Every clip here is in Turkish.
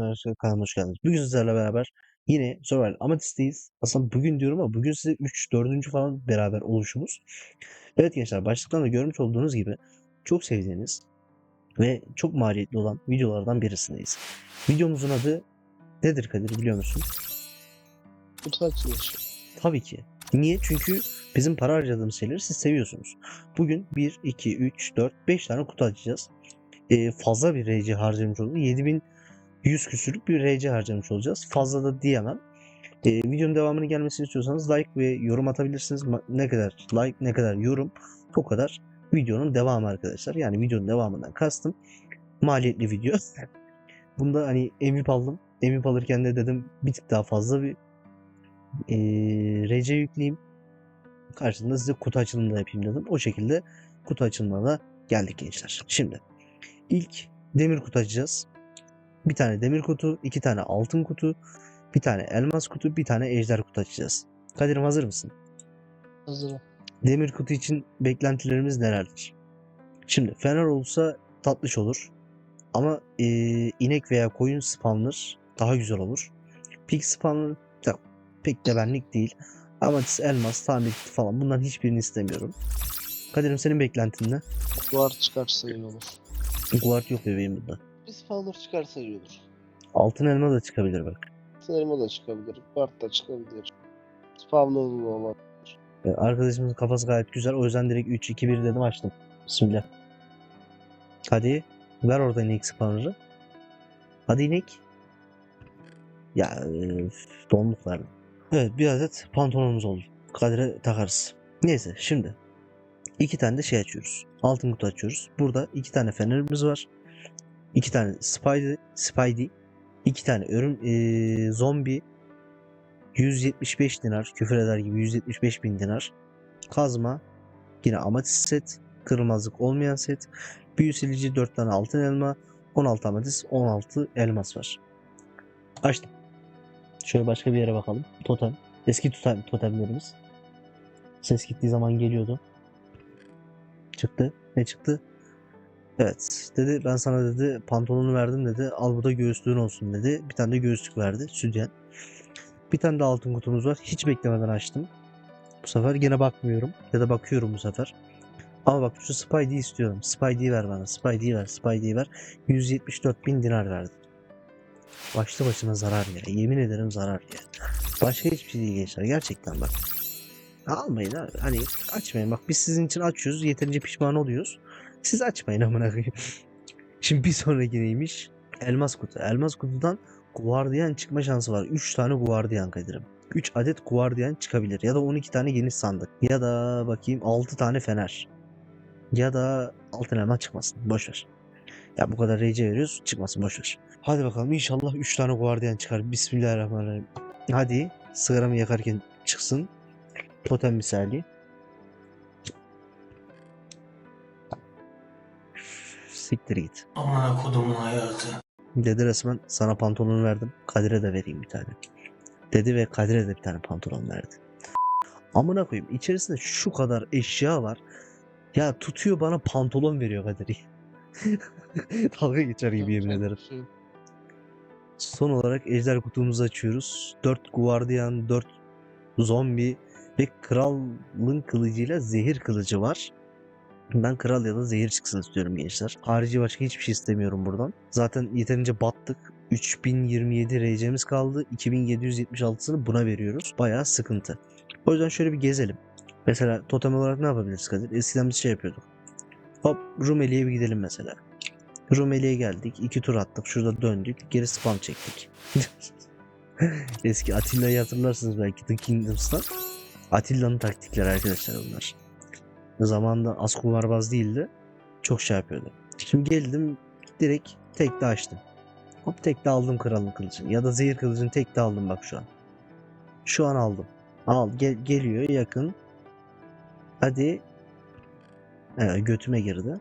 arkadaşlar kanalıma hoş geldiniz. Bugün sizlerle beraber yine Survival Amatist'teyiz. Aslında bugün diyorum ama bugün size 3 4. falan beraber oluşumuz. Evet gençler başlıktan da görmüş olduğunuz gibi çok sevdiğiniz ve çok maliyetli olan videolardan birisindeyiz. Videomuzun adı nedir Kadir biliyor musun? Kutu açılışı. Tabii ki. Niye? Çünkü bizim para harcadığımız şeyleri siz seviyorsunuz. Bugün 1, 2, 3, 4, 5 tane kutu açacağız. Ee, fazla bir RC harcamış olduk. 7100 küsürlük bir RC harcamış olacağız. Fazla da diyemem. Ee, videonun devamının gelmesini istiyorsanız like ve yorum atabilirsiniz. Ne kadar like, ne kadar yorum o kadar videonun devamı arkadaşlar. Yani videonun devamından kastım maliyetli video. Bunda hani MVP aldım. MVP alırken de dedim bir tık daha fazla bir eee RC yükleyeyim. Karşılığında size kutu açılımı da yapayım dedim. O şekilde kutu açılımına geldik gençler. Şimdi ilk demir kutu açacağız. Bir tane demir kutu, iki tane altın kutu, bir tane elmas kutu, bir tane ejder kutu açacağız. Kadir'im hazır mısın? Hazırım. Demir kutu için beklentilerimiz nelerdir? Şimdi fener olsa tatlış olur. Ama eee, inek veya koyun spawner daha güzel olur. Pig spawner da pek de benlik değil. Amatist, elmas, tamir falan bunların hiçbirini istemiyorum. Kadir'im senin beklentin ne? Duvar çıkarsa iyi olur. Guard yok bebeğim bunda. Spawner çıkarsa iyi olur. Altın elma da çıkabilir bak. Elma da çıkabilir. Bart da çıkabilir. Spawner olan. Ee, Arkadaşımızın kafası gayet güzel. O yüzden direkt 3-2-1 dedim açtım. Bismillah. Hadi ver orada inek spawner'ı. Hadi inek. Ya üf, donluk verdim. Evet bir adet pantolonumuz oldu. Kadir'e takarız. Neyse şimdi. iki tane de şey açıyoruz. Altın kutu açıyoruz. Burada iki tane fenerimiz var. İki tane Spidey, Spidey iki tane örüm eee, zombi 175 dinar. Küfür eder gibi 175 bin dinar. Kazma yine amatist set. Kırmızılık olmayan set. Büyü silici 4 tane altın elma. 16 amatist 16 elmas var. Açtım. Şöyle başka bir yere bakalım. Totem. Eski totem, totemlerimiz. Ses gittiği zaman geliyordu. Çıktı. Ne çıktı Evet dedi ben sana dedi pantolonu verdim dedi al bu da göğüslüğün olsun dedi bir tane de göğüslük verdi sütyen bir tane de altın kutumuz var. Hiç beklemeden açtım. Bu sefer yine bakmıyorum. Ya da bakıyorum bu sefer. Ama bak şu Spidey'i istiyorum. Spidey'i ver bana. Spidey'i ver. Spidey'i ver. 174 bin dinar verdi. Başlı başına zarar ya. Yemin ederim zarar ya. Başka hiçbir şey değil gençler. Gerçekten bak. Almayın abi. Hani açmayın. Bak biz sizin için açıyoruz. Yeterince pişman oluyoruz. Siz açmayın amına koyayım. Şimdi bir sonraki neymiş? Elmas kutu. Elmas kutudan Guardian çıkma şansı var. 3 tane Guardian Kadir'im. 3 adet Guardian çıkabilir. Ya da 12 tane geniş sandık. Ya da bakayım 6 tane fener. Ya da altın elma çıkmasın. Boş ver. Ya bu kadar RC veriyoruz. Çıkmasın boş ver. Hadi bakalım inşallah 3 tane Guardian çıkar. Bismillahirrahmanirrahim. Hadi sigaramı yakarken çıksın. Totem misali. Siktir git. Amına kodumun hayatı. Dedi resmen sana pantolon verdim. Kadir'e de vereyim bir tane. Dedi ve Kadir'e de bir tane pantolon verdi. Amına koyayım içerisinde şu kadar eşya var. Ya tutuyor bana pantolon veriyor Kadir. Dalga geçer gibi yemin ederim. Şey, Son olarak ejder kutumuzu açıyoruz. 4 guardian, 4 zombi ve kralın kılıcıyla zehir kılıcı var. Ben kral ya da zehir çıksın istiyorum gençler. Harici başka hiçbir şey istemiyorum buradan. Zaten yeterince battık. 3027 RC'miz kaldı. 2776'sını buna veriyoruz. Bayağı sıkıntı. O yüzden şöyle bir gezelim. Mesela totem olarak ne yapabiliriz Kadir? Eskiden biz şey yapıyorduk. Hop Rumeli'ye bir gidelim mesela. Rumeli'ye geldik. iki tur attık. Şurada döndük. Geri spam çektik. Eski Atilla'yı hatırlarsınız belki The Kingdoms'tan. Atilla'nın taktikleri arkadaşlar bunlar. Zamanında az kumarbaz değildi. Çok şey yapıyordu. Şimdi geldim direkt tek de açtım. Hop tek de aldım kralın kılıcını. Ya da zehir kılıcını tek de aldım bak şu an. Şu an aldım. Al gel, geliyor yakın. Hadi. Evet, götüme girdi.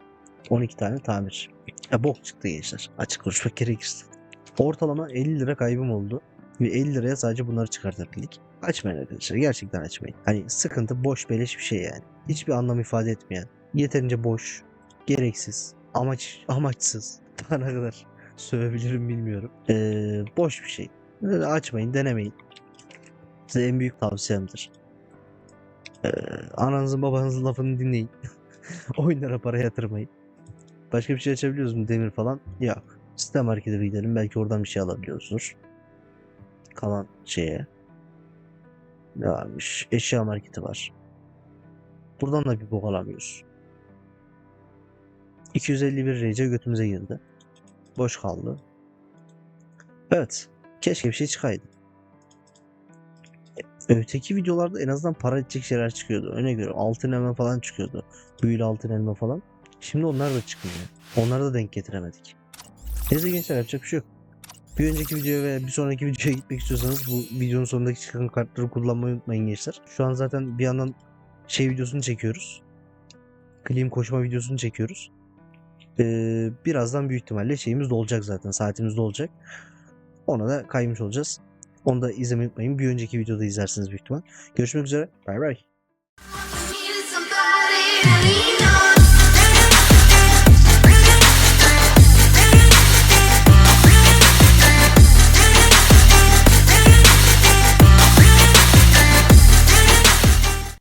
12 tane tamir. Ya bok çıktı gençler. Açık konuşmak gerekirse. Ortalama 50 lira kaybım oldu. Ve 50 liraya sadece bunları çıkartabildik. Açmayın arkadaşlar. Gerçekten açmayın. Hani sıkıntı boş beleş bir şey yani. Hiçbir anlam ifade etmeyen. Yeterince boş. Gereksiz. Amaç, amaçsız. Daha ne kadar sövebilirim bilmiyorum. Ee, boş bir şey. Açmayın, denemeyin. Size en büyük tavsiyemdir. Ee, ananızın babanızın lafını dinleyin. Oyunlara para yatırmayın. Başka bir şey açabiliyoruz mu demir falan? Yok. Site markete gidelim. Belki oradan bir şey alabiliyorsunuz. Kalan şeye. Ne varmış? Eşya marketi var. Buradan da bir bok alamıyoruz. 251 RC götümüze girdi. Boş kaldı. Evet. Keşke bir şey çıkaydı. Öteki videolarda en azından para edecek şeyler çıkıyordu. Öne göre altın elma falan çıkıyordu. Büyülü altın elma falan. Şimdi onlar da çıkmıyor. Onları da denk getiremedik. Neyse gençler yapacak bir şey yok. Bir önceki videoya ve bir sonraki videoya gitmek istiyorsanız bu videonun sonundaki çıkan kartları kullanmayı unutmayın gençler. Şu an zaten bir yandan şey videosunu çekiyoruz. Klim koşma videosunu çekiyoruz. Ee, birazdan büyük ihtimalle şeyimiz dolacak zaten. Saatimiz dolacak. Ona da kaymış olacağız. Onu da izlemeyi unutmayın. Bir önceki videoda izlersiniz büyük ihtimal. Görüşmek üzere. Bay bay.